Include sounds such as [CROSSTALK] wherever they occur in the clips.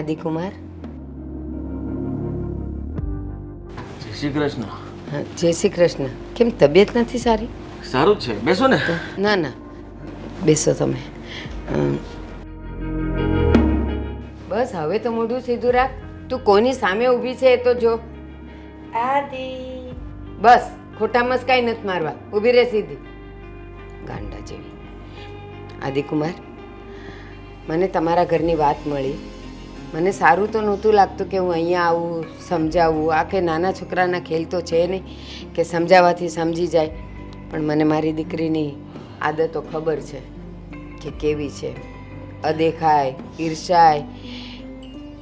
આદિકુમાર. જય શ્રી કૃષ્ણ. હા, જય શ્રી કૃષ્ણ. કેમ તબિયત નથી સારી? સારું છે. બેસો ને. ના ના. બેસો તમે. બસ હવે તો મોઢું સીધું રાખ. તું કોની સામે ઊભી છે એ તો જો. આદિ. બસ ખોટા મસ્કાઈ નથી મારવા. ઊભી રહે સીધી. ગાંડા જેવી. આદિકુમાર મને તમારા ઘરની વાત મળી. મને સારું તો નહોતું લાગતું કે હું અહીંયા આવું સમજાવું. આ કે નાના છોકરાના ખેલ તો છે નહીં કે સમજાવવાથી સમજી જાય. પણ મને મારી દીકરીની આદતો ખબર છે કે કેવી છે. અદેખાય ઈર્ષાય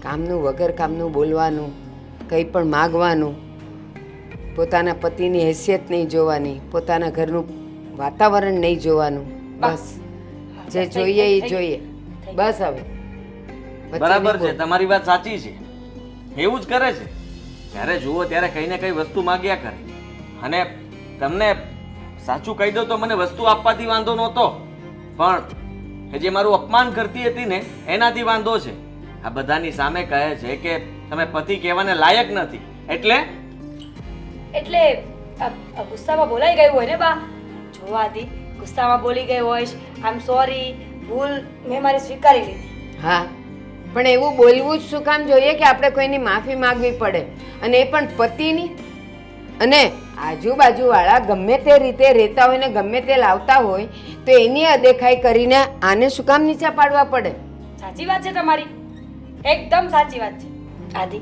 કામનું વગર કામનું બોલવાનું કંઈ પણ માગવાનું. પોતાના પતિની હેસિયત નહીં જોવાની પોતાના ઘરનું વાતાવરણ નહીં જોવાનું. બસ. જે જોઈએ એ જોઈએ. બસ હવે. બરાબર છે તમારી વાત સાચી છે. એવું જ કરે છે. જ્યારે જુઓ ત્યારે કઈ ને કઈ વસ્તુ માગ્યા કરે. અને તમને સાચું કહી દો તો મને વસ્તુ આપવાથી વાંધો નહોતો. પણ એ જે મારું અપમાન કરતી હતી ને એનાથી વાંધો છે. આ બધાની સામે કહે છે કે તમે પતિ કહેવાને લાયક નથી. એટલે? એટલે ગુસ્સામાં બોલાઈ ગયું હોય ને બા? જોવાથી ગુસ્સામાં બોલી ગઈ હોઈશ. આઈ એમ સોરી ભૂલ મેં મારી સ્વીકારી લીધી. હા. પણ એવું બોલવું જ શું કામ જોઈએ કે આપણે કોઈની માફી માંગવી પડે? અને એ પણ પતિની? અને આજુબાજુવાળા ગમે તે રીતે રહેતા હોય ને ગમે તે લાવતા હોય તો એની અદેખાઈ કરીને આને શું કામ નીચા પાડવા પડે? સાચી વાત છે તમારી. એકદમ સાચી વાત છે. આદિ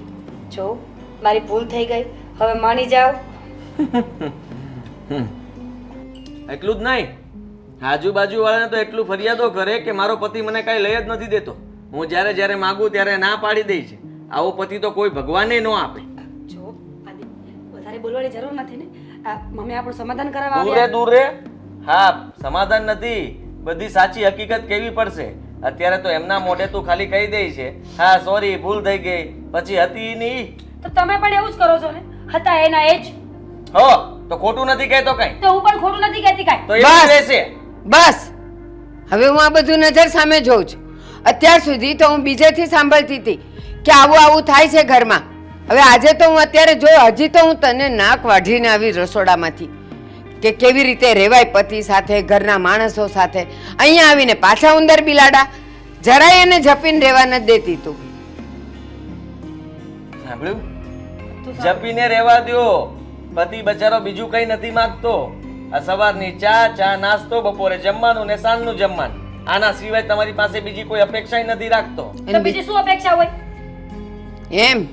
જો મારી ભૂલ થઈ ગઈ. હવે માની જાઓ. એટલું જ નહીં. આજુબાજુ વાળાને તો એટલું ફરિયાદો કરે કે મારો પતિ મને કાંઈ લઈ જ નથી દેતો. હું જ્યારે જ્યારે માગું ત્યારે ના પાડી દે છે આવો પતિ તો કોઈ ભગવાને ન આપે. જો આદિ વધારે બોલવાની જરૂર નથી ને. મમ્મી આપણું સમાધાન કરાવવા દૂર રે દૂર. રે હા સમાધાન નથી. બધી સાચી હકીકત કેવી પડશે? અત્યારે તો એમના મોઢે તું ખાલી કહી દે છે. હા સોરી ભૂલ થઈ ગઈ. પછી હતી નહીં. તો તમે પણ એવું જ કરો છો ને? હતા એના એ જ. હો તો ખોટું નથી કહેતો કઈ. તો હું પણ ખોટું નથી કહેતી કઈ. તો એ રહેશે? બસ. હવે હું આ બધું નજર સામે જોઉં છું. અત્યાર સુધી તો હું બીજેથી સાંભળતી હતી કે આવું આવું થાય છે ઘરમાં. હવે આજે તો હું અત્યારે જો હજી તો હું તને નાક વાઢીને આવી રસોડામાંથી. કે કેવી રીતે રેવાય પતિ સાથે ઘરના માણસો સાથે. અહીંયા આવીને પાછા ઉંદર બિલાડા જરાય એને જપીને રહેવા ન દેતી તું. સાંભળ્યું? જપીને રહેવા દો પતિ બચારો બીજું કઈ નથી માંગતો. આ સવારની ચા ચા નાસ્તો બપોરે જમવાનું ને સાંજનું જમવાનું. આના સિવાય તમારી પાસે બીજી કોઈ અપેક્ષા નથી રાખતો. તો બીજી શું અપેક્ષા હોય? એમ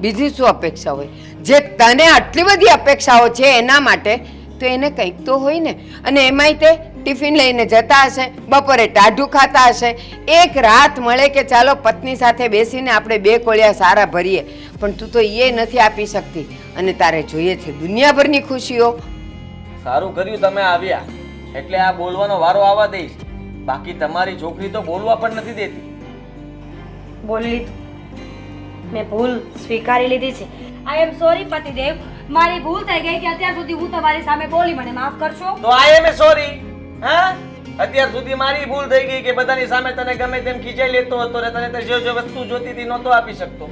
બીજી શું અપેક્ષા હોય? જે તને આટલી બધી અપેક્ષાઓ છે એના માટે તો એને કંઈક તો હોય ને. અને એમાંય તે ટિફિન લઈને જતા હશે બપોરે ટાઢું ખાતા હશે. એક રાત મળે કે ચાલો પત્ની સાથે બેસીને આપણે બે કોળિયા સારા ભરીએ. પણ તું તો એ નથી આપી શકતી. અને તારે જોઈએ છે દુનિયાભરની ખુશીઓ. સારું કર્યું તમે આવ્યા. એટલે આ બોલવાનો વારો આવવા દઈશ. બાકી તમારી છોકરી તો બોલવા પણ નથી દેતી. બોલી લીધું. મેં ભૂલ સ્વીકારી લીધી છે. આઈ એમ સોરી પતિદેવ. મારી ભૂલ થઈ ગઈ કે અત્યાર સુધી હું તમારી સામે બોલી મને માફ કરશો? તો આઈ એમ સોરી હા? અત્યાર સુધી મારી ભૂલ થઈ ગઈ કે બધાની સામે તને ગમે તેમ ખીચાઈ લેતો હતો ને તને તે જે જે વસ્તુ જોતી હતી નહોતો આપી શકતો.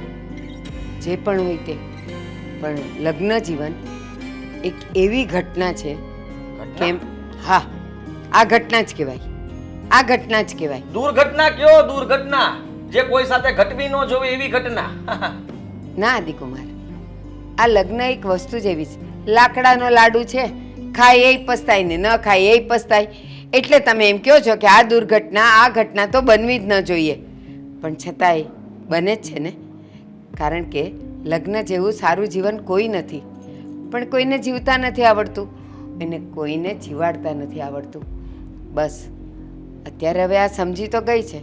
જે પણ હોય તે. પણ લગ્ન જીવન એક એવી ઘટના છે કેમ હા આ ઘટના જ કહેવાય. આ ઘટના જ કહેવાય. દુર્ઘટના કયો દુર્ઘટના? જે કોઈ સાથે ઘટવી ન જોવે એવી ઘટના. [LAUGHS] ના આદિકુમાર આ લગ્ન એક વસ્તુ જેવી છે. લાકડાનો લાડુ છે ખાય એ પસ્તાય ને ન ખાય એ પસ્તાય. એટલે તમે એમ કહો છો કે આ દુર્ઘટના આ ઘટના તો બનવી જ ન જોઈએ. પણ છતાંય બને જ છે ને. કારણ કે લગ્ન જેવું સારું જીવન કોઈ નથી. પણ કોઈને જીવતા નથી આવડતું. અને કોઈને જીવાડતા નથી આવડતું. બસ અત્યારે હવે આ સમજી તો ગઈ છે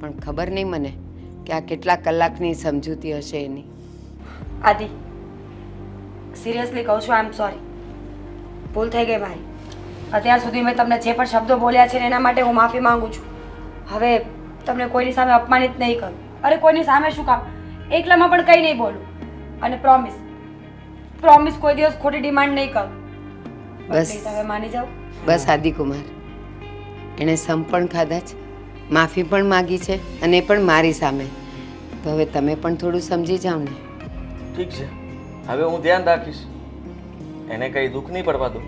પણ ખબર નહીં મને કે આ કેટલા કલાકની સમજૂતી હશે એની. આદિ સિરિયસલી કહું છું આઈ એમ સોરી ભૂલ થઈ ગઈ મારી. અત્યાર સુધી મેં તમને જે પણ શબ્દો બોલ્યા છે એના માટે હું માફી માંગુ છું. હવે તમને કોઈની સામે અપમાનિત નહીં કરું. અરે કોઈની સામે શું કામ? એકલામાં પણ કંઈ નહીં બોલું. અને પ્રોમિસ પ્રોમિસ કોઈ દિવસ ખોટી ડિમાન્ડ નહીં કરું. બસ. હવે માની જાઓ. બસ આદિકુમાર. એણે સમ પણ ખાધા છે. માફી પણ માગી છે અને એ પણ મારી સામે. તો હવે તમે પણ થોડું સમજી જાઓ ને. ઠીક છે. હવે હું ધ્યાન રાખીશ. એને કંઈ દુઃખ નહીં પડવા દો.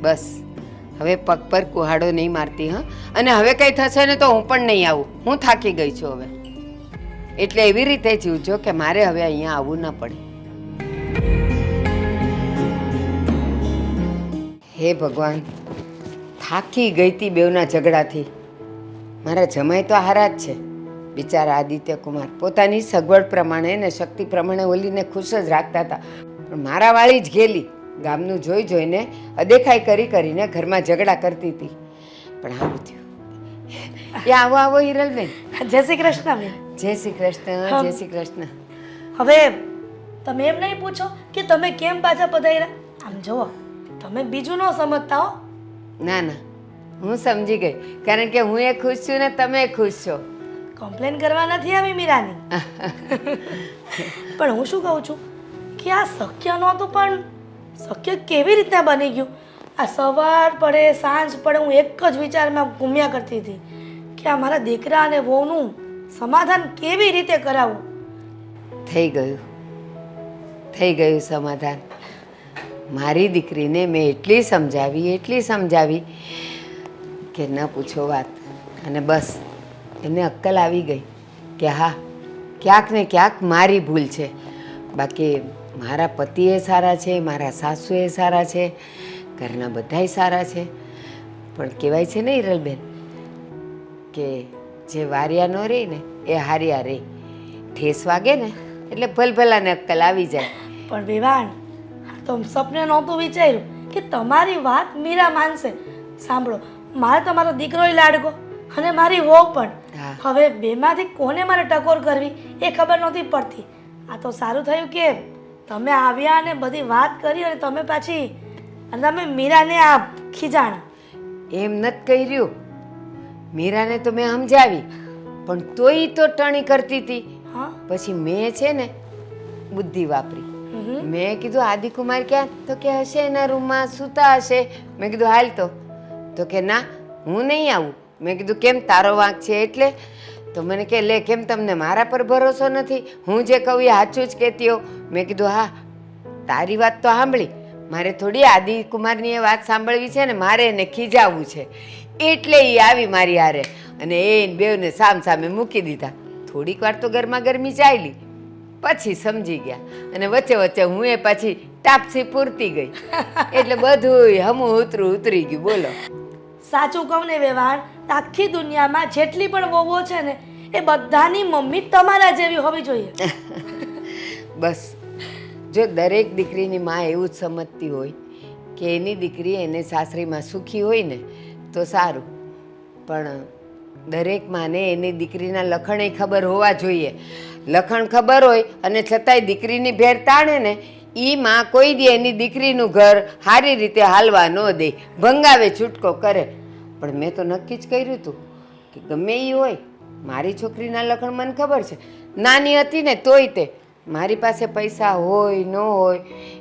બસ. હવે પગ પર કુહાડો નહીં મારતી હા. અને હવે કંઈ થશે ને તો હું પણ નહીં આવું. હું થાકી ગઈ છું હવે. એટલે એવી રીતે જીવજો કે મારે હવે અહીંયા આવવું ના પડે. હે ભગવાન. થાકી ગઈ હતી બેવના ઝઘડાથી. મારા જમાઈ તો હારા જ છે. બિચારા આદિત્ય કુમાર પોતાની સગવડ પ્રમાણે ને શક્તિ પ્રમાણે ઓલીને ખુશ જ રાખતા હતા. પણ મારા વાળી જ ગેલી. ગામનું જોઈ જોઈને અદેખાઈ કરી કરીને ઘરમાં ઝઘડા કરતી હતી. પણ આવું થયું. એ આવો આવો હિરલબેન જય શ્રી કૃષ્ણ બેન. જય શ્રી કૃષ્ણ જય શ્રી કૃષ્ણ. હવે તમે એમ નહીં પૂછો કે તમે કેમ પાછા પધાર્યા? આમ જુઓ તમે બીજું ન સમજતા હો. ના ના. હું સમજી ગઈ. કારણ કે હું એ ખુશ છું ને તમે ખુશ છો. કમ્પ્લેન કરવા નથી આવી મીરાની. [LAUGHS] પણ હું શું કહું છું કે આ શક્ય નહોતું પણ શક્ય કેવી રીતના બની ગયું? આ સવાર પડે સાંજ પડે હું એક જ વિચારમાં ઘૂમ્યા કરતી હતી કે આ મારા દીકરા અને વહુનું સમાધાન કેવી રીતે કરાવું? થઈ ગયું. થઈ ગયું સમાધાન. મારી દીકરીને મેં એટલી સમજાવી એટલી સમજાવી કે ન પૂછો વાત. અને બસ, એને અક્કલ આવી ગઈ કે હા, ક્યાંક ને ક્યાંક મારી ભૂલ છે. બાકી મારા પતિએ સારા છે, મારા સાસુએ સારા છે, ઘરના બધાય સારા છે. પણ કહેવાય છે ને હિરલબેન કે જે વાર્યા ન રહે ને, એ હાર્યા રહે. ઠેસ વાગે ને, એટલે ભલભલાને અક્કલ આવી જાય. પણ વિવાણ આ તો સપને નહોતું વિચાર્યું કે તમારી વાત મીરા માનશે. સાંભળો મારે તમારો દીકરો લાડકો અને મારી વહુ પણ. હવે બેમાંથી કોને મારે ટકોર કરવી એ ખબર નહોતી પડતી. આ તો સારું થયું કે તમે આવ્યા અને બધી વાત કરી અને તમે પાછી અને તમે મીરાને આ ખીજાણા. એમ નથી કર્યું. મીરાને તો મેં સમજાવી પણ તોય તો ટણી કરતી હતી. હા. પછી મેં છે ને બુદ્ધિ વાપરી. મેં કીધું, આદિકુમાર ક્યાં? તો કે, હશે એના રૂમમાં, સૂતા હશે. મેં કીધું, હાલ તો. તો કે, ના, હું નહીં આવું. મેં કીધું, કેમ તારો વાંક છે એટલે? તો મને કે, લે, કેમ તમને મારા પર ભરોસો નથી? હું જે કહું એ સાચું જ કહેતી હો મેં કીધું, હા, તારી વાત તો સાંભળી. મારે થોડી આદિકુમારની એ વાત સાંભળવી છે ને, મારે એને ખીજાવવું છે. એટલે એ આવી મારી હારે. અને એ બેવને સામ સામે મૂકી દીધા. થોડીક વાર તો ગરમા ગરમી ચાલી પછી સમજી ગયા. અને વચ્ચે વચ્ચે હું એ પાછી ટાપસી પૂરતી ગઈ. એટલે બધું હમું ઉતરું ઉતરી ગયું. બોલો. સાચું કહું ને વ્યવહાર આખી દુનિયામાં જેટલી પણ વહુઓ છે ને એ બધાની મમ્મી તમારા જેવી હોવી જોઈએ. [LAUGHS] બસ. જો દરેક દીકરીની માં એવું જ સમજતી હોય કે એની દીકરી એને સાસરીમાં સુખી હોય ને તો સારું. પણ દરેક માને એની દીકરીના લખણે ખબર હોવા જોઈએ. લખણ ખબર હોય અને છતાંય દીકરીની ભેર તાણે ને એ માં કોઈ દે એની દીકરીનું ઘર સારી રીતે હાલવા ન દે, ભંગાવે, છૂટકો કરે. પણ મેં તો નક્કી જ કર્યું હતું કે ગમે એ હોય, મારી છોકરીના લખણ મને ખબર છે. નાની હતી ને તોય તે, મારી પાસે પૈસા હોય, ન હોય,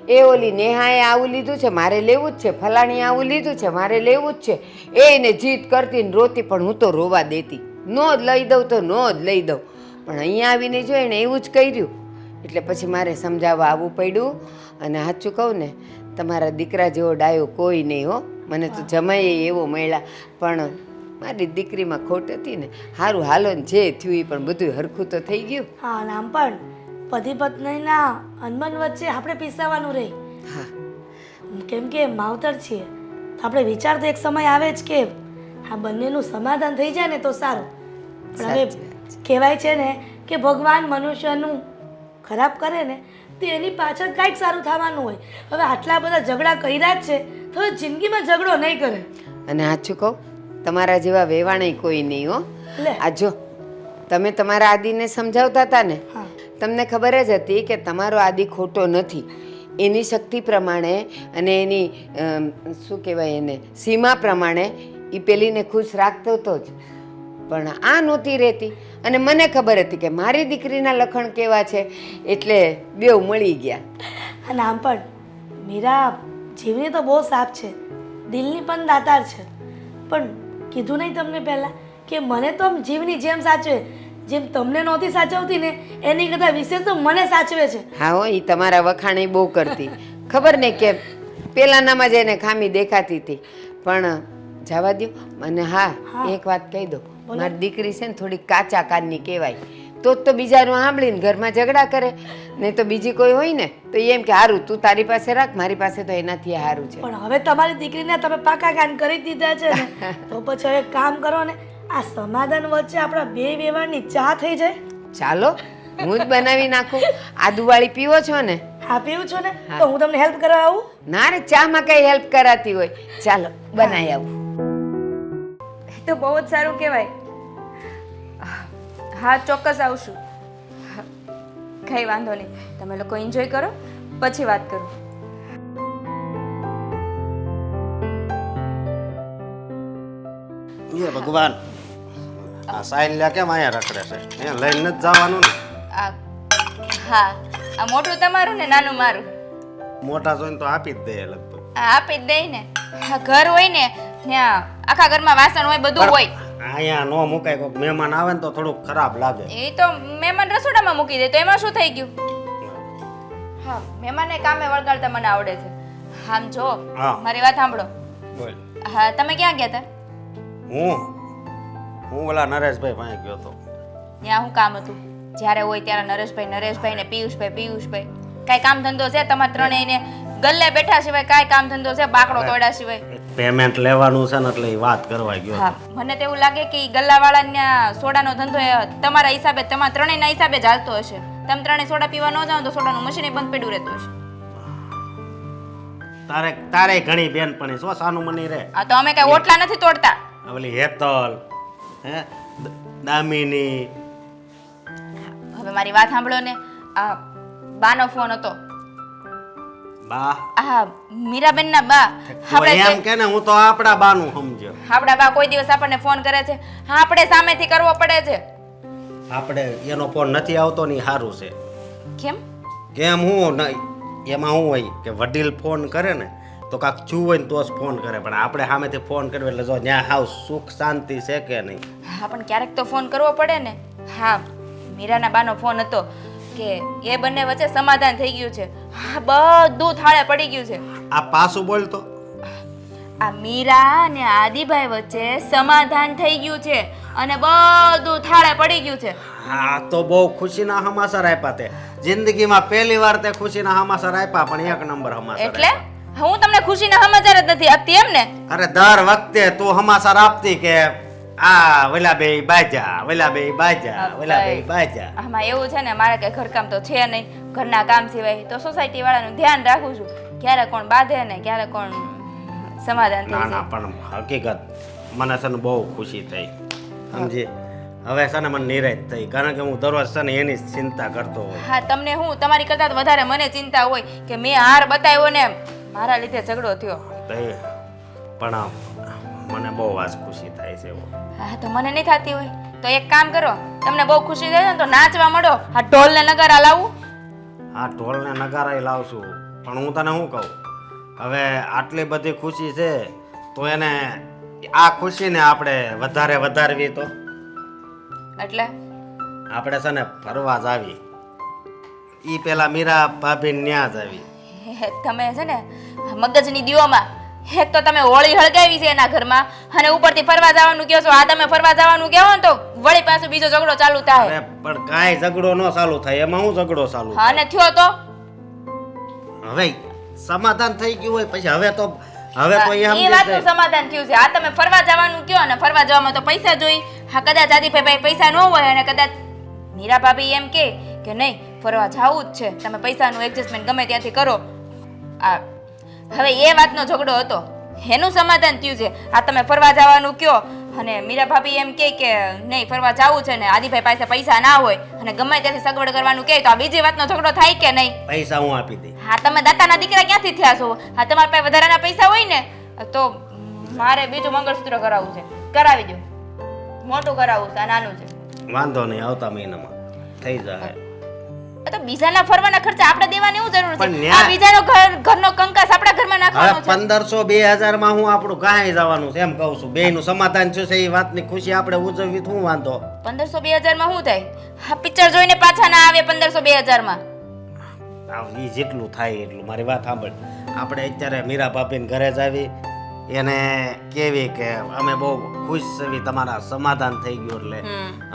એ ઓલી નેહાએ આવું લીધું છે, મારે લેવું જ છે ફલાણીએ આવું લીધું છે, મારે લેવું જ છે, એ એને જીદ કરતી ને રોતી, પણ હું તો રોવા દેતી. નો જ લઈ દઉં તો નો જ લઈ દઉં. પણ અહીંયા આવીને જો એણે એવું જ કર્યું. એટલે પછી મારે સમજાવવા આવવું પડ્યું. અને સાચું કહું ને તમારા દીકરા જેવો ડાયો કોઈ નહીં હો. મને તો જમાઈએ એવો મળ્યા. પણ મારી દીકરીમાં ખોટ હતી ને સારું હાલો ને જે થયું એ પણ બધું હરખું તો થઈ ગયું. હા અને આમ પણ પતિ પત્નીના અનબન વચ્ચે આપણે પીસાવાનું રહે હા. કેમ કે માવતર છીએ. આપણે વિચાર તો એક સમય આવે જ કે આ બંનેનું સમાધાન થઈ જાય ને તો સારું. પણ હવે કહેવાય છે ને કે ભગવાન મનુષ્યનું ખરાબ કરે ને તો એની પાછળ કાંઈક સારું થવાનું હોય. હવે આટલા બધા ઝઘડા કર્યા જ છે તો જિંદગીમાં ઝઘડો નહીં કરે. અને સાચું કહું? તમારા જેવા વેવાણે કોઈ નહીં હો. આ જો તમે તમારા આદિને સમજાવતા હતા ને તમને ખબર જ હતી કે તમારો આદિ ખોટો નથી. એની શક્તિ પ્રમાણે અને એની શું કહેવાય એને સીમા પ્રમાણે એ પેલીને ખુશ રાખતો હતો જ. પણ આ નહોતી રહેતી. અને મને ખબર હતી કે મારી દીકરીના લખણ કેવા છે એટલે બેવ મળી ગયા. અને આમ પણ મીરા જીવની તો બહુ સાફ છે. દિલની પણ દાતાર છે. પણ કીધું નહીં તમને પહેલાં કે મને તો જીવની જેમ સાચવે. જેમ તમને નહોતી સાચવતી ને એની કરતાં વિશેષ તો મને સાચવે છે. હા હો એ તમારા વખાણે બહુ કરતી. ખબર ને કે પહેલાંનામાં જ એને ખામી દેખાતી હતી. પણ જવા દો અને હા હા. એક વાત કહી દો મારી દીકરી છે ને થોડી કાચા કાનની કહેવાય. તો જ તો બીજાનું સાંભળીને ઘરમાં ઝઘડા કરે. નહીં તો બીજી કોઈ હોય ને તો એમ કે સારું તું તારી પાસે રાખ મારી પાસે તો એનાથી સારું છે. પણ હવે તમારી દીકરીને તમે પાકા કાન કરી દીધા છે ને. [LAUGHS] તો પછી હવે એક કામ કરો ને આ સમાધાન વચ્ચે આપણા બે વ્યવહારની ચા થઈ જાય. ચાલો હું જ બનાવી નાખું. આદુવાળી પીવો છો ને? હા પીવું છો ને? તો હું તમને હેલ્પ કરવા આવું? ના રે ચામાં કઈ હેલ્પ કરાતી હોય. ચાલો બનાવી આવું. તો બહુ જ સારું કહેવાય. હા ચોક્કસ આવશું. કંઈ વાંધો નહીં. તમે લોકો એન્જોય કરો પછી વાત કરું. એ ભગવાન આ સાયલ્યા કેમ અહીંયા રખડે છે? એ લઈને જ જવાનું ને. આ હા આ મોટું તમારું ને નાનું મારું. મોટા જોઈને તો આપી જ દે લગભગ. આ આપી જ દે ને. ઘર હોય ને ત્યાં આખા ઘરમાં વાસણ હોય બધું હોય. અહીંયા નો મુકાય કોઈક મહેમાન આવે ને તો થોડુંક ખરાબ લાગે. એ તો મહેમાન રસોડામાં મૂકી દે તો એમાં શું થઈ ગયું? હા મહેમાનને કામે વળગાડતા મને આવડે છે. આમ જો હા. મારી વાત સાંભળો. બોલ. હા તમે ક્યાં ગયા હતા? હું? હું ઓલા નરેશભાઈ પાસે ગયો તો ત્યાં શું કામ હતું. જ્યારે હોય ત્યારે નરેશભાઈ નરેશભાઈ ને પિયુષભાઈ પિયુષભાઈ. કાંઈ કામ ધંધો છે? તમારા ત્રણેયને ગલ્લે બેઠા સિવાય કાંઈ કામ ધંધો છે? બાકડો તોડ્યા સિવાય. પેમેન્ટ લેવાનું છે ને એટલે એ વાત કરવા ગયો હા મને તો એવું લાગે કે ઈ ગલ્લાવાળાના સોડાનો ધંધો એ તમારા હિસાબે તમારા ત્રણેયના હિસાબે જ હાલતો હશે. તમે ત્રણેય સોડા પીવા ન જાઓ તો સોડાનું મશીન બંધ પડ્યું રહેતું હશે. તારે તારે ઘણી બેનપણી શું સાનું મની રે? આ તો અમે કાંઈ ઓટલા નથી તોડતા. આ ઓલી હેતલ હે? દ- દામિની. હવે મારી વાત સાંભળો ને. આ બાનો ફોન હતો. બા. આ મીરાબેનના બા. આપણે એમ કે ને હું તો આપણા બાનું સમજ્યો. આપણા બા કોઈ દિવસ આપણને ફોન કરે છે. હા આપણે સામેથી કરવો પડે છે. આપણે એનો ફોન નથી આવતો ને સારું છે. કેમ? કેમ હું એમાં શું હોય કે વડીલ ફોન કરે ને તો કાંક છું હોય ને તો જ ફોન કરે. પણ આપણે સામેથી ફોન કર્યો એટલે જો ત્યાં હાવ સુખ શાંતિ છે કે નહીં? હા પણ ક્યારેક તો ફોન કરવો પડે ને. હા મીરાના બાનો ફોન હતો. કે એ બંને વચ્ચે સમાધાન થઈ ગયું છે. બધું થાળે પડી ગયું છે. આ પાછું બોલતો આ મીરા અને આદિભાઈ વચ્ચે સમાધાન થઈ ગયું છે અને બધું થાળે પડી ગયું છે. હા તો બહુ ખુશીના હમાસર આપ્યા તે. જિંદગીમાં પહેલી વાર તે ખુશીના હમાસર આપ્યા પણ એક નંબર હમાસર એટલે? હું તમને ખુશીના સમાચાર જ નથી આપતી એમ ને? અરે દર વખતે તું હમાસર આપતી કે આ વેલા બે બાજા વેલા બે બાજા વેલા બે બાજા. આમાં એવું છે ને મારે કે ઘરકામ તો છે નહીં ઘરના કામ સિવાય. તો સોસાયટી વાળાનું ધ્યાન રાખું છું. ક્યારે કોણ બાંધે ને ક્યારે કોણ સમાધાન ના ના પણ હકીકત મને છે ને બહુ ખુશી થઈ. સમજી? હવે છે ને મને નિરાશ થઈ. કારણ કે હું દરરોજ છે ને એની ચિંતા કરતો હોય. હા તમને હું તમારી કરતાં વધારે મને ચિંતા હોય કે મેં હાર બતાવ્યો ને મારા લીધે ઝઘડો થયો. પણ મને બહુ આજ ખુશી થાય છે એવો. હા તો મને નહીં થતી હોય. તો એક કામ કરો તમને બહુ ખુશી થાય ને તો નાચવા મળો આ ઢોલ ને નગારા લાવું. આ ઢોલને નગારા લાવશું. પણ હું તને શું કહું? હવે આટલી બધી ખુશી છે તો એને આ ખુશીને આપણે વધારે વધારવી તો. એટલે? આપણે છે ને ફરવા જ આવી ઈ પેલા મીરા ભાભી ન્યા જ આવી તમે છે ને મગજની દીવામાં એક તો તમે હોળી હળગાવી છે એના ઘરમાં અને ઉપરથી ફરવા જવાનું કહો છો. આ તમે ફરવા જવાનું કહો ને તો વળી પાછું બીજો ઝઘડો ચાલુ થાય. પણ કાંઈ ઝઘડો ન ચાલુ થાય. એમાં હું ઝઘડો ચાલુ હા ને થયો તો? હવે સમાધાન થઈ ગયું હોય પછી હવે તો હવે તો એ વાતનું સમાધાન થયું છે. આ તમે ફરવા જવાનું કયો ને ફરવા જવામાં તો પૈસા જોઈ. હા કદાચ આદિભાઈ ભાઈ પૈસા ન હોય અને કદાચ મીરા ભાભી એમ કે કે નહીં ફરવા જવું જ છે. તમે પૈસાનું એડજસ્ટમેન્ટ ગમે ત્યાંથી કરો. આ હવે એ વાતનો ઝઘડો હતો. એનું સમાધાન થયું છે. આ તમે ફરવા જવાનું કયો. અને મીરા ભાભી એમ કહે કે નહીં ફરવા જવું છે ને આદિભાઈ પાસે પૈસા ના હોય અને ગમે ત્યાંથી સગવડ કરવાનું કહે તો આ બીજી વાતનો ઝઘડો થાય કે નહીં? પૈસા હું આપી દઈ હા તમે દાતાના દીકરા ક્યાંથી થયા છો? હા તમારા પાસે વધારાના પૈસા હોય ને તો મારે બીજું મંગળસૂત્ર કરાવવું છે. કરાવી દો. મોટું કરાવવું છે નાનું છે. વાંધો નહીં આવતા મહિનામાં. થઈ જાય. તો બીજાના ફરવાના ખર્ચા આપણે દેવાની એવું જરૂર છે. આ બીજાનો ઘર ઘરનો કંકાસ આપણા ઘરમાં નાખવાનો છે. પંદરસો બે હજારમાં હું આપણું કાંઈ જવાનું છે એમ કહું છું. બે નું સમાધાન છે એ વાતની ખુશી આપણે ઉજવવી શું વાંધો. પંદરસો બે હજારમાં શું થાય? આ પિક્ચર જોઈને પાછા ના આવે પંદરસો બે હજારમાં. એ જેટલું થાય એટલું મારી વાત સાંભળ. આપણે અત્યારે મીરા ભાભીને ઘરે જ આવી. એને કેવી કે અમે બહુ ખુશ છીએ તમારા સમાધાન થઈ ગયું એટલે.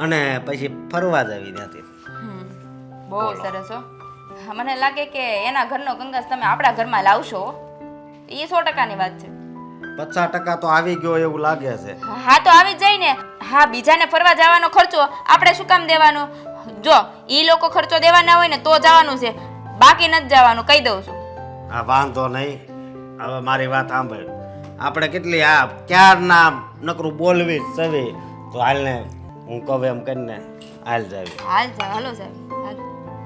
અને પછી ફરવા જ આવી ત્યાંથી. બહુ સરસ હો. મને લાગે કે એના ઘરનો કંકાસ તમે આપણા ઘરમાં લાવશો. એ સો ટકાની વાત છે. પચાસ ટકા તો આવી ગયો એવું લાગે છે. હા તો આવી જ જાય ને હા બીજાને ફરવા જવાનો ખર્ચો આપણે શું કામ દેવાનો? જો ઈ લોકો ખર્ચો દેવાના હોય ને તો જવાનું છે. બાકી નથી જવાનું કહી દઉં છું. આ વાંધો નહીં. હવે મારી વાત સાંભળ. આપણે કેટલી આ ક્યારના નકરું બોલવી સવી તો હાલને હું કહું એમ કરીને હાલ જાવી. હાલ જા હાલો સાહેબ હાલ.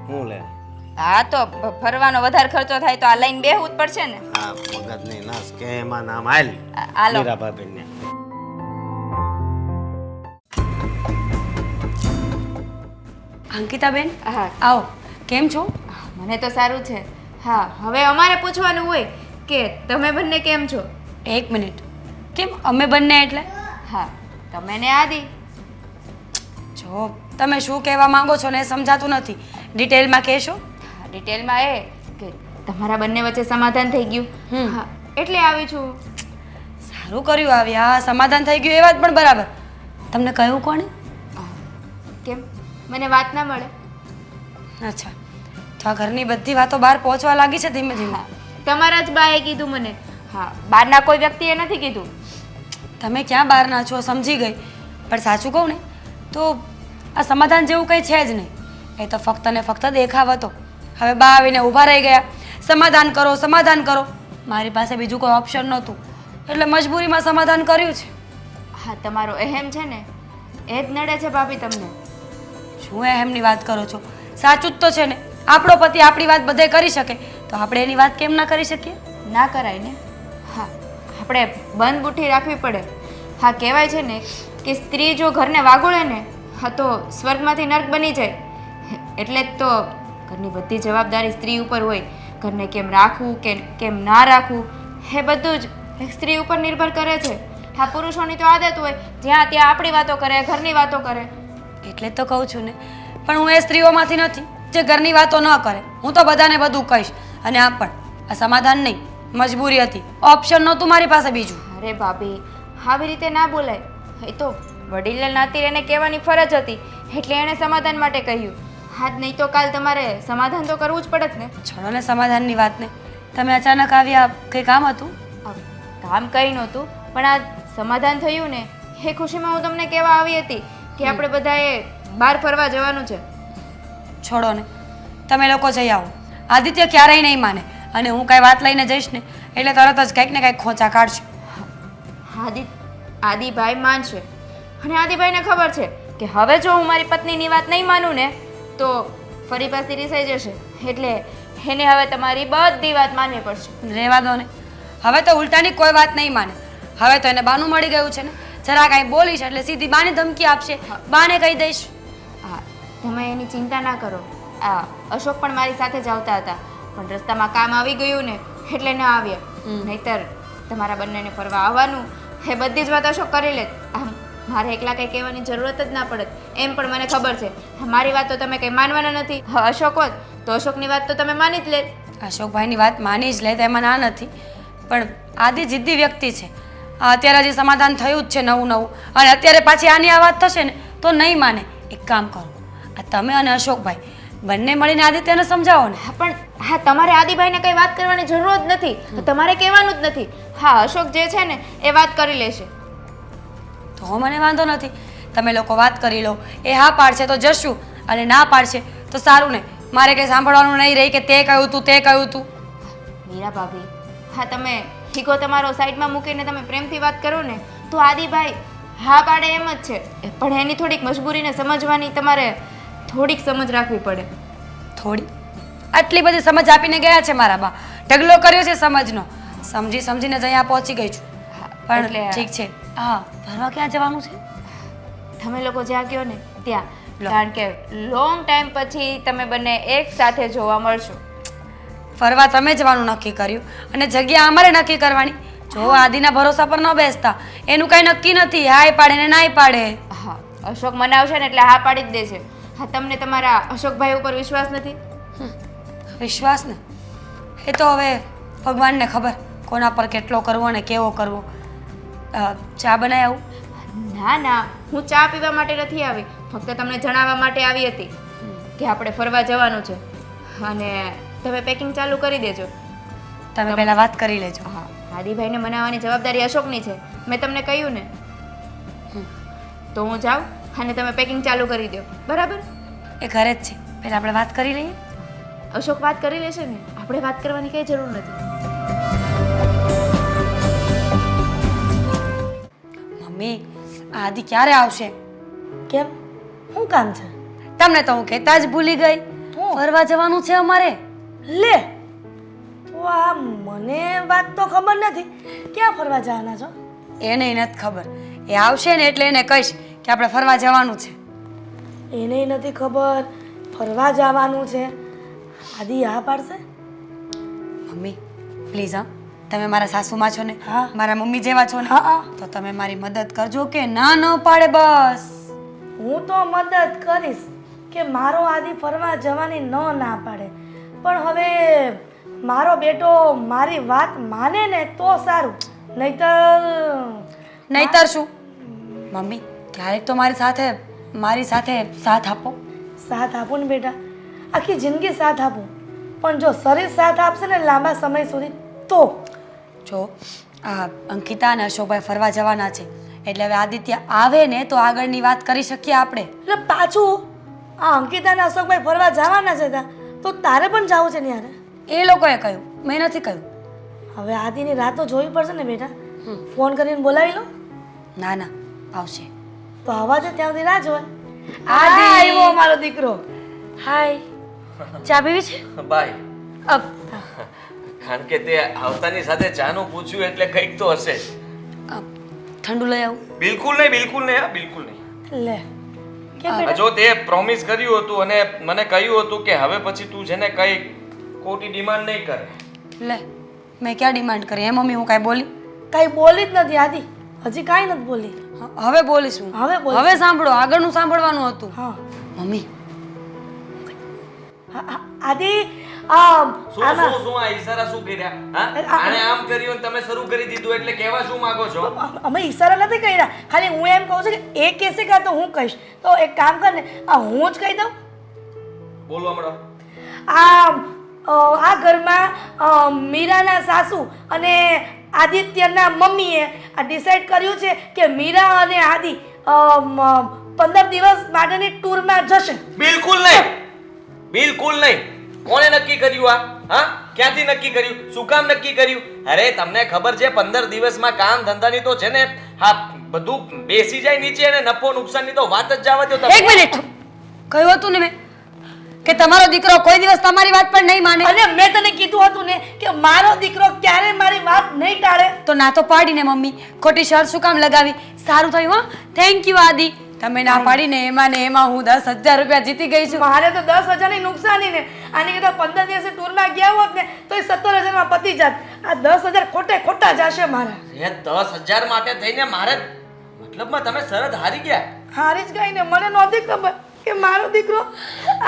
હું લે? હા તો ફરવાનો વધારે ખર્ચો થાય તો આ લાઈન બેહવું જ પડશે ને. આ મગજની નાશ કે એમાં નામ હાલ. હાલો. મીરા ભાભીને અંકિતાબેન? હા. આવો કેમ છો? મને તો સારું છે. હા હવે અમારે પૂછવાનું હોય કે તમે બંને કેમ છો? એક મિનિટ. કેમ? અમે બંને એટલે? હા તમે ને આદિ. જો તમે શું કહેવા માંગો છો ને એ સમજાતું નથી. ડિટેલમાં કહેશો? ડિટેલમાં એ કે તમારા બંને વચ્ચે સમાધાન થઈ ગયું. હા એટલે આવી છું. સારું કર્યું આવ્યા. સમાધાન થઈ ગયું એ વાત પણ બરાબર. તમને કહ્યું કોણે. કેમ? મને વાત ના મળે. અચ્છા. તો આ ઘરની બધી વાતો બહાર પહોંચવા લાગી છે ધીમે ધીમે. તમારા જ બાએ કીધું મને. હા બહારના કોઈ વ્યક્તિએ નથી કીધું. તમે ક્યાં બહારના છો સમજી ગઈ. પણ સાચું કહું ને તો આ સમાધાન જેવું કંઈ છે જ નહીં. એ તો ફક્ત ને ફક્ત દેખાવ હતો. હવે બા આવીને ઊભા રહી ગયા. સમાધાન કરો સમાધાન કરો. મારી પાસે બીજું કોઈ ઓપ્શન નહોતું. એટલે મજબૂરીમાં સમાધાન કર્યું છે. હા તમારો અહેમ છે ને એ જ નડે છે ભાભી તમને. શું અહેમની વાત કરો છો? સાચું જ તો છે ને. આપણો પતિ આપણી વાત બધે કરી શકે. તો આપણે એની વાત કેમ ના કરી શકીએ? ના કરાય ને. હા આપણે બંધ બુઠ્ઠી રાખવી પડે. હા કહેવાય છે ને કે સ્ત્રી જો ઘરને વાગોળે ને હા તો સ્વર્ગમાંથી નર્ક બની જાય. એટલે જ તો ઘરની બધી જવાબદારી સ્ત્રી ઉપર હોય. ઘરને કેમ રાખવું કે કેમ ના રાખવું એ બધું જ સ્ત્રી ઉપર નિર્ભર કરે છે. હા પુરુષોની તો આદત હોય. જ્યાં ત્યાં આપણી વાતો કરે ઘરની વાતો કરે. એટલે તો કહું છું ને. પણ હું એ સ્ત્રીઓમાંથી નથી જે ઘરની વાતો ન કરે. હું તો બધાને બધું કહીશ. અને આ પણ આ સમાધાન નહીં. મજબૂરી હતી. ઓપ્શન નહોતું મારી પાસે બીજું. અરે ભાભી આવી રીતે ના બોલાય. એ તો વડીલને નાતી એને કહેવાની ફરજ હતી. એટલે એણે સમાધાન માટે કહ્યું. હાથ નહીં તો કાલ તમારે સમાધાન તો કરવું જ પડત ને. છોડો ને સમાધાનની વાતને. તમે અચાનક આવ્યા કંઈ કામ હતું? કામ કંઈ નહોતું પણ આ સમાધાન થયું ને એ ખુશીમાં હું તમને કહેવા આવી હતી કે આપણે બધાએ બહાર ફરવા જવાનું છે. છોડો ને. તમે લોકો જઈ આવો. આદિત્ય ક્યારેય નહીં માને. અને હું કાંઈ વાત લઈને જઈશ ને એટલે તરત જ કંઈક ને કંઈક ખોંચા કાઢશે. આદિ આદિભાઈ માનશે. અને આદિભાઈને ખબર છે કે હવે જો હું મારી પત્નીની વાત નહીં માનું ને તો ફરી પાછી રિસાઈ જશે. એટલે એને હવે તમારી બધી વાત માનવી પડશે. રહેવા દો ને હવે તો ઉલટાની કોઈ વાત નહીં માને. હવે તો એને બાનું મળી ગયું છે ને. જરા કાંઈ બોલીશ એટલે સીધી બાને ધમકી આપશે. બાને કહી દઈશ. હા તમે એની ચિંતા ના કરો. આ અશોક પણ મારી સાથે જ આવતા હતા. પણ રસ્તામાં કામ આવી ગયું ને એટલે ના આવ્યા. નહીતર તમારા બંનેને ફરવા આવવાનું. એ બધી જ વાત અશોક કરી લેત. આમ મારે એકલા કંઈ કહેવાની જરૂરત જ ના પડત એમ પણ મને ખબર છે. મારી વાત તો તમે કંઈ માનવાના નથી. હા, અશોક હોત તો અશોકની વાત તો તમે માની જ લે અશોકભાઈની વાત માની જ લે તો એમાં ના નથી. પણ આદિ જિદ્દી વ્યક્તિ છે. અત્યારે હજી સમાધાન થયું જ છે નવું નવું અને અત્યારે પાછી આની આ વાત થશે ને તો નહીં માને. એક કામ કરો. આ તમે અને અશોકભાઈ બંને મળીને આદિત્યને સમજાવો ને. પણ હા તમારે આદિભાઈને કંઈ વાત કરવાની જરૂર જ નથી. તમારે કહેવાનું જ નથી. હા અશોક જે છે ને એ વાત કરી લેશે. તો મને વાંધો નથી. તમે લોકો વાત કરી લો. એ હા પાડશે તો જશું અને ના પાડશે તો સારું ને. મારે કંઈ સાંભળવાનું નહીં રહી કે તે કહ્યું તું તે કહ્યું તું. મીરા ભાભી હા તમે ઠીકો તમારો સાઈડમાં મૂકીને તમે પ્રેમથી વાત કરો ને તો આદિભાઈ હા પાડે એમ જ છે. પણ એની થોડીક મજબૂરીને સમજવાની તમારે થોડીક સમજ રાખવી પડે. થોડી? આટલી બધી સમજ આપીને ગયા છે મારા બા. ઢગલો કર્યો છે સમજનો. સમજી સમજીને જ અહીંયા પહોંચી ગઈ છું. પણ ઠીક છે. હા ફરવા ક્યાં જવાનું છે? તમે લોકો જ્યાં કહો ને ત્યાં. કારણ કે લોંગ ટાઈમ પછી તમે બંને એક સાથે જોવા મળશો. ફરવા તમે જવાનું નક્કી કર્યું અને જગ્યા અમારે નક્કી કરવાની. જો આદિના ભરોસા પર ન બેસતા એનું કાંઈ નક્કી નથી હાય પાડે ને નાય પાડે. હા અશોક મનાવશે ને એટલે હા પાડી જ દેશે. હા તમને તમારા અશોકભાઈ ઉપર વિશ્વાસ નથી? વિશ્વાસ ને? એ તો હવે ભગવાનને ખબર કોના પર કેટલો કરવો અને કેવો કરવો. ચા બનાવી આવું? ના ના હું ચા પીવા માટે નથી આવી. ફક્ત તમને જણાવવા માટે આવી હતી કે આપણે ફરવા જવાનું છે. અને તમે પેકિંગ ચાલુ કરી દેજો. તમે પહેલાં વાત કરી લેજો. હા આદિભાઈને મનાવવાની જવાબદારી અશોકની છે. મેં તમને કહ્યું ને. તો હું જાઉં અને તમે પેકિંગ ચાલુ કરી દો. બરાબર? એ ઘરે જ છે. પહેલાં આપણે વાત કરી લઈએ. અશોક વાત કરી લેશે ને? આપણે વાત કરવાની કઈ જરૂર નથી. મમ્મી આ આદિ ક્યારે આવશે? કેમ? શું કામ છે? તમને તો હું કહેતા જ ભૂલી ગઈ? ફરવા જવાનું છે અમારે. લે! તો આ મને વાત તો ખબર નથી. ક્યાં ફરવા જવાના છો? એને નથી ખબર. એ આવશે ને એટલે એને કહીશ કે આપણે ફરવા જવાનું છે. એને નથી ખબર. ફરવા જવાનું છે. આદિ આ પાડશે? મમ્મી પ્લીઝ હા. તમે મારા સાસુમાં છો ને. મારા મમ્મી જેવા છો ને. તો તમે મારી મદદ કરજો કે ના ન પાડે બસ. હું તો મદદ કરીશ કે મારો આદિ ફરવા જવાની ન ના પાડે. પણ હવે મારો બેટો મારી વાત માને ને તો સારું. નહીતર નહીતર શું? મમ્મી ક્યારેક તો મારી સાથે મારી સાથે સાથ આપો. સાથ આપો ને બેટા. આખી જિંદગી સાથ આપો. પણ જો શરીર સાથ આપશે ને લાંબા સમય સુધી તો? જો આ અંકિતા અને અશોકભાઈ ફરવા જવાના છે. એટલે હવે આદિત્ય આવે ને તો આગળની વાત કરી શકીએ આપણે. એટલે પાછું આ અંકિતા અને અશોકભાઈ ફરવા જવાના છે ત્યાં તો તારે પણ જવું છે ને યાર એ લોકોએ કહ્યું. મેં નથી કહ્યું. હવે આદિની રાત તો જોવી પડશે ને બેટા. ફોન કરીને બોલાવી લો. ના ના. આવશે. તો આવા દે ત્યાં સુધી રાહ જોવાય આદિ! આવ્યો મારો દીકરો. હાય. ચા પીવી છે? બાય. અ, કારણ કે તે આવતાની સાથે ચાનું પૂછ્યું એટલે કંઈક તો હશે. ઠંડુ લઈ આવું. બિલકુલ નહીં બિલકુલ નહીં હા બિલકુલ નહીં. લે. કેમ જો તે પ્રોમિસ કર્યું હતું અને મને કહ્યું હતું કે હવે પછી તું જેને કઈ ખોટી ડિમાન્ડ નહીં કરે. લે મેં ક્યાં ડિમાન્ડ કરી? એ મમ્મી હું કાંઈ બોલી? કાંઈ બોલી જ નથી આદિ. હજી કાંઈ નથી બોલી. હવે બોલીશ. હું હવે બોલ હવે સાંભળો આગળનું સાંભળવાનું હતું. હા. મમ્મી. આદિ આ શું આમાં શું શું આ ઈશારા શું કર્યા? હા? આ- આમ કર્યું તમે શરૂ કરી દીધું એટલે કહેવા શું માંગો છો? અમે ઈશારા નથી કર્યા. ખાલી હું એમ કહું છું કે એ કેસે કા તો હું કહીશ. તો એક કામ કર ને આ હું જ કહી દઉં. બોલો હમણાં. આમ આ ઘરમાં મીરાના સાસુ અને આદિત્યના મમ્મીએ આ ડિસાઈડ કર્યું છે કે મીરા અને આદિ પંદર દિવસ માટેની ટૂરમાં જશે. બિલકુલ નહીં. બિલકુલ નહીં. કોણે નક્કી કર્યું આ? હા? ક્યાંથી નક્કી કર્યું? શું કામ નક્કી કર્યું? અરે તમને ખબર છે પંદર દિવસમાં કામ ધંધાની તો છે ને હા બધું બેસી જાય નીચે અને નફો નુકસાનની તો વાત જ જવા દો તમે. એક મિનિટ. કહ્યું હતું ને મેં કે તમારો દીકરો કોઈ દિવસ તમારી વાત પણ નહીં માને. અને મેં તને કીધું હતું ને કે મારો દીકરો ક્યારે મારી વાત નહીં ટાળે. તો ના તો પાડીને મમ્મી ખોટી શર શું કામ લગાવી? સારું થયું હા. થેન્ક યુ આદિ. તમે ના પાડીને એમાં ને એમાં હું દસ હજાર રૂપિયા જીતી ગઈ છું. મારે તો દસ હજારની નુકસાની ને. આની કરતા પંદર દિવસે ટૂરમાં ગયા હોત ને તો એ સત્તર હજારમાં પતી જાત. આ દસ હજાર ખોટે ખોટા જશે મારા. એ દસ હજાર માટે થઈને મારે મતલબમાં તમે શરત હારી ગયા. હારી જ ગઈ ને મને નહોતી ખબર. કે મારો દીકરો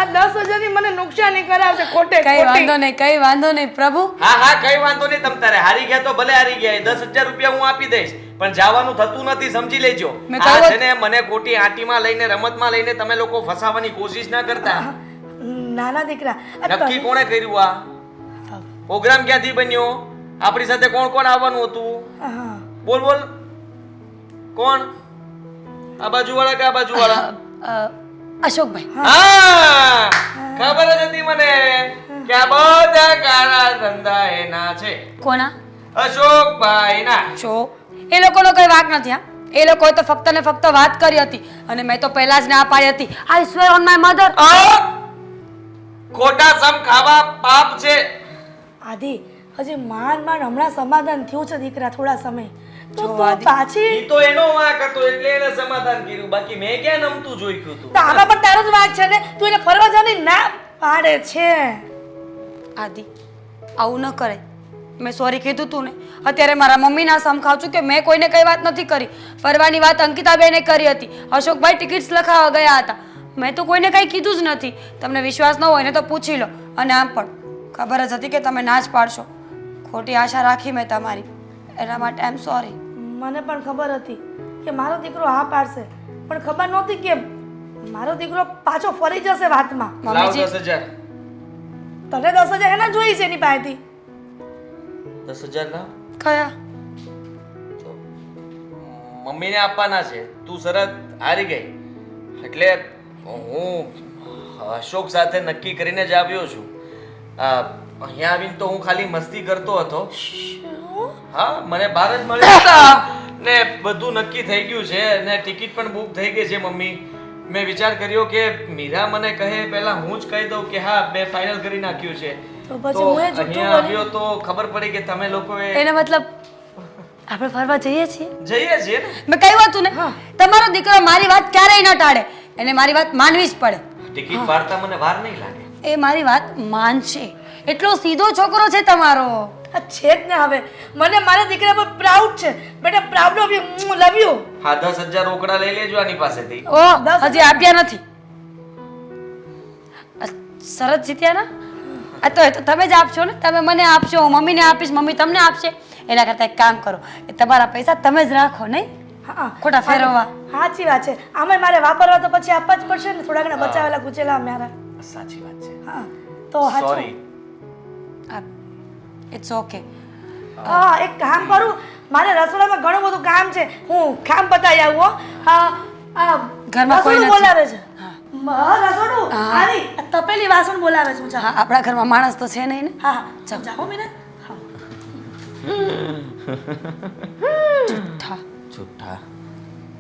આ દસ હજારની મને નુકસાની કરાવશે ખોટે કઈ વાંધો નહીં કઈ વાંધો નહીં પ્રભુ. હા હા કઈ વાંધો નહીં તમ તારે. હારી ગયા તો ભલે હારી ગયા દસ હજાર રૂપિયા હું આપી દઈશ. પણ જવાનું થતું નથી સમજી લેજો. આ છે ને મને ખોટી આંટીમાં લઈને રમતમાં લઈને તમે લોકો ફસાવાની કોશિશ ના કરતા. નાના દીકરા નક્કી કોણે કર્યું આ? પ્રોગ્રામ ક્યાંથી બન્યો? આપણી સાથે કોણ કોણ આવવાનું હતું? બોલ બોલ. કોણ? આ બાજુ વાળા કે આ બાજુ વાળા અશોકભાઈ. હા. ખબર જ હતી મને કે આ બધા કાળા ધંધા એના છે. કોના? અશોકભાઈ ના છો એ લોકોનો કઈ વાક નથી હા. એ લોકોએ તો ફક્ત ને ફક્ત વાત કરી હતી અને મેં તો પહેલા જ ના પાડી હતી. I swear on my mother ખોટા સમ ખાવા પાપ છે. આદિ હજી માંડ માંડ હમણાં સમાધાન થયું છે દીકરા થોડા સમય. તો જો તો પાછી ઈ તો એનો વાંક હતો એટલે એને સમાધાન કર્યું. બાકી મેં ક્યાં નમતું જોઈતું હતું તો આમાં પણ તારો જ વાંક છે ને? તું એને ફરવા જવાની ના પાડે છે. આદિ આવું ન કરે મેં સોરી કીધું તું ને. અત્યારે મારા મમ્મીના સમ ખાઉં છું કે મેં કોઈને કઈ વાત નથી કરી. ફરવાની વાત અંકિતાબેને કરી હતી. અશોકભાઈ ટિકિટ્સ લખાવા ગયા હતા. મેં તો કોઈને કંઈ કીધું જ નથી. તમને વિશ્વાસ ન હોય ને તો પૂછી લો. અને આમ પણ ખબર જ હતી કે તમે ના જ પાડશો. ખોટી આશા રાખી મેં તમારી. એના માટે આઈ એમ સોરી મને પણ ખબર હતી કે મારો દીકરો હા પાડશે. પણ ખબર નહોતી કે મારો દીકરો પાછો ફરી જશે વાતમાં. લાવ મમ્મીજી દસ હજાર. તને દસ હજાર એના જોઈ છે એની પાસેથી. દસ હજાર લાવ કયા? તો મમ્મીને આપવાના છે. તું શરત હારી ગઈ. એટલે હું અશોક સાથે નક્કી કરીને જ આવ્યો છું. અહીંયા આવીને તો હું ખાલી મસ્તી કરતો હતો. હા મને બહાર જ મળ્યા હતા ને બધું નક્કી થઈ ગયું છે ને ટિકિટ પણ બુક થઈ ગઈ છે મમ્મી. મેં વિચાર કર્યો કે મીરા મને કહે પહેલા હું જ કહી દઉં કે હા મેં ફાઇનલ કરી નાખ્યું છે. તો પછી હું એ આવ્યો તો ખબર પડી કે તમે લોકોએ એને મતલબ આપણે ફરવા જઈએ છીએ? જઈએ છીએ મેં કહ્યું હતું ને તમારો દીકરો મારી વાત ક્યારેય ન ટાળે. એને મારી વાત માનવી જ પડે. ટિકિટ વાર્તા મને વાર નહીં લાગે. એ મારી વાત માનશે. એટલો સીધો છોકરો છે તમારો. આ છે જ ને હવે. મને મારા દીકરા પર પ્રાઉડ છે. બેટા proud of you love you હા દસ હજાર રોકડા લઈ લેજો આની પાસેથી. ઓ હજી આપ્યા નથી. સરસ શરત જીત્યા ના આ તો એ તો તમે જ આપશો ને? તમે મને આપશો હું મમ્મીને આપીશ મમ્મી તમને આપશે. એના કરતાં એક કામ કરો એ તમારા પૈસા તમે જ રાખો નહીં? હા ખોટા ફેરવવા. સાચી વાત છે. આમાં મારે વાપરવા તો પછી આપવા જ પડશે ને? થોડા ઘણા બચાવેલા ગુચેલા મારા. સાચી વાત છે. હા તો સોરી ઇટ્સ ઓકે હા એક કામ કરું. મારે રસોડામાં ઘણું બધું કામ છે. હું કામ બતાવી આવું હો. હા આ ઘરમાં કોઈ નથી. બોલાવે છે. હા. રસોડું. આવી તપેલી વાસણ બોલાવે છે હું હા આપણા ઘરમાં માણસ તો છે નહીં ને. હા હા. ચાલ. જાઓ મીના. હા. જુઠ્ઠા. છૂઠા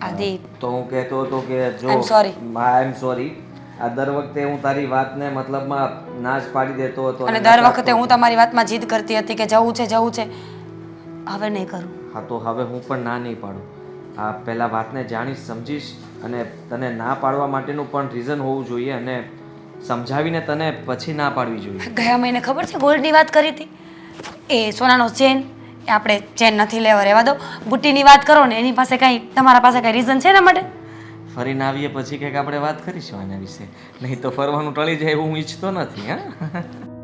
આદિ. તો હું કહેતો હતો કે જો આઈ am sorry I am sorry આ દર વખતે હું તારી વાતને મતલબમાં નાશ પાડી દેતો હતો અને દર વખતે હું તમારી વાતમાં જીદ કરતી હતી કે જવું છે જવું છે. હવે નહીં કરું. હા તો હવે હું પણ ના નહીં પાડું. આ પહેલાં વાતને જાણીશ સમજીશ અને તને ના પાડવા માટેનું પણ રીઝન હોવું જોઈએ અને સમજાવીને તને પછી ના પાડવી જોઈએ. ગયા મહિને ખબર છે ગોલ્ડની વાત કરી હતી? એ સોનાનો ચેન એ આપણે ચેન નથી લેવા રહેવા દો બુટ્ટીની વાત કરો ને એની પાસે કાંઈ તમારા પાસે કાંઈ રીઝન છે એના માટે? ફરીને આવીએ પછી કંઈક આપણે વાત કરીશું આના વિશે. નહીં તો ફરવાનું ટળી જાય એવું હું ઈચ્છતો નથી, હા.